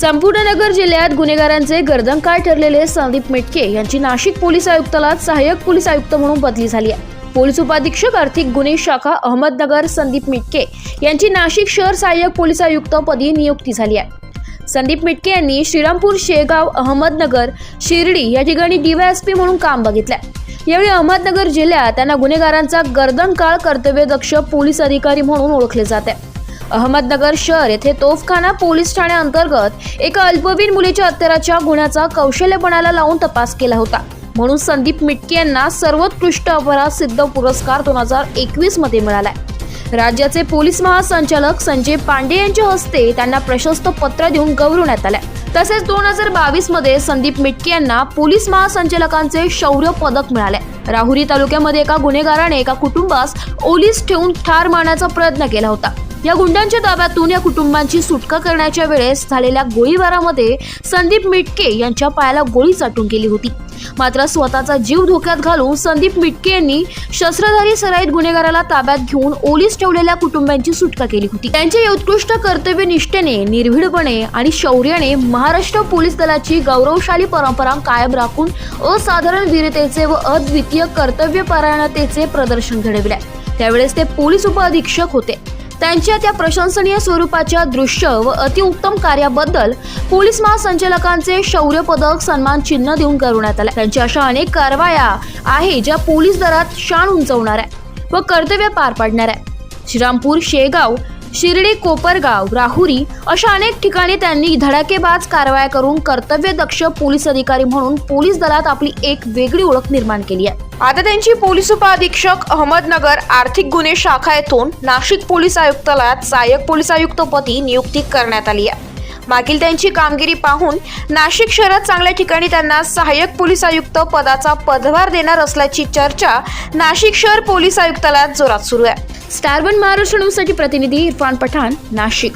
संपूर्ण नगर जिल्ह्यात गुन्हेगारांचे गर्दनकाळ ठरलेले संदीप मिटके यांची नाशिक पोलीस आयुक्तालयात सहाय्यक पोलीस आयुक्त म्हणून बदली झाली आहे. पोलीस उपाधीक्षक आर्थिक गुन्हे शाखा अहमदनगर संदीप मिटके यांची नाशिक शहर सहाय्यक पोलीस आयुक्त पदी नियुक्ती झाली आहे. संदीप मिटके यांनी श्रीरामपूर शेगाव अहमदनगर शिर्डी या ठिकाणी डीवायएसपी म्हणून काम बघितलंय. यावेळी अहमदनगर जिल्ह्यात त्यांना गुन्हेगारांचा गर्दनकाळ कर्तव्यदक्ष पोलीस अधिकारी म्हणून ओळखले जाते. अहमदनगर शहर येथे तोफखाना पोलीस ठाण्याअंतर्गत एका अल्पवयीन मुलीच्या अत्याचाराच्या गुन्ह्याचा कौशल्यपणाला लावून तपास केला होता. म्हणून संदीप मिटके यांना सर्वोत्कृष्ट अपराध सिद्ध पुरस्कार दोन हजार एकवीसमध्ये मिळालाय. राज्याचे पोलीस महासंचालक संजय पांडे यांच्या हस्ते त्यांना प्रशस्त पत्र देऊन गौरवण्यात आलंय. तसेच दोन हजार बावीसमध्ये संदीप मिटके यांना पोलीस महासंचालकांचे शौर्य पदक मिळाले राहुरी तालुक्यामध्ये एका गुन्हेगाराने एका कुटुंबास ओलीस ठेवून ठार मारण्याचा प्रयत्न केला होता. या गुंडांच्या ताब्यातून या कुटुंबांची सुटका करण्याच्या वेळेस झालेल्या गोळीबारामध्ये संदीप मिटके यांच्या पायाला गोळी चाटून गेली होती. मात्र स्वतःचा जीव धोक्यात घालून संदीप मिटके यांनी शस्त्रधारी सराईत गुन्हेगाराला ताब्यात घेऊन ओलीस ठेवलेल्या कुटुंबांची सुटका केली होती. त्यांच्या उत्कृष्ट कर्तव्य निष्ठेने निर्भीडपणे आणि शौर्याने महाराष्ट्र पोलीस दलाची गौरवशाली परंपरा कायम राखून असाधारण वीरतेचे व अद्वितीय कर्तव्यपरायणतेचे प्रदर्शन घडविले त्यावेळेस ते पोलीस उपअधीक्षक होते. त्यांच्या त्या प्रशंसनीय स्वरूपाच्या दृश्य व अतिउत्तम कार्याबद्दल पोलीस महासंचालकांचे शौर्य पदक सन्मान चिन्ह देऊन करण्यात आले. त्यांच्या अशा अनेक कारवाया आहे ज्या पोलीस दरात शान उंचवणार आहे व कर्तव्य पार पाडणार आहे. श्रीरामपूर शेगाव शिर्डी कोपरगाव राहुरी अशा अनेक ठिकाणी त्यांनी धडाकेबाज कारवाया करून कर्तव्यदक्ष पोलीस अधिकारी म्हणून पोलीस दलात आपली एक वेगळी ओळख निर्माण केली आहे. आता त्यांची पोलीस उपाधीक्षक अहमदनगर आर्थिक गुन्हे शाखा येथून नाशिक पोलीस आयुक्तालयात सहाय्यक पोलीस आयुक्तपदी नियुक्ती करण्यात आली आहे. मागील त्यांची कामगिरी पाहून नाशिक शहरात चांगल्या ठिकाणी त्यांना सहाय्यक पोलीस आयुक्त पदाचा पदभार देणार असल्याची चर्चा नाशिक शहर पोलीस आयुक्तालयात जोरात सुरू आहे. स्टार वन महाराष्ट्र न्यूजसाठी प्रतिनिधी इरफान पठाण नाशिक.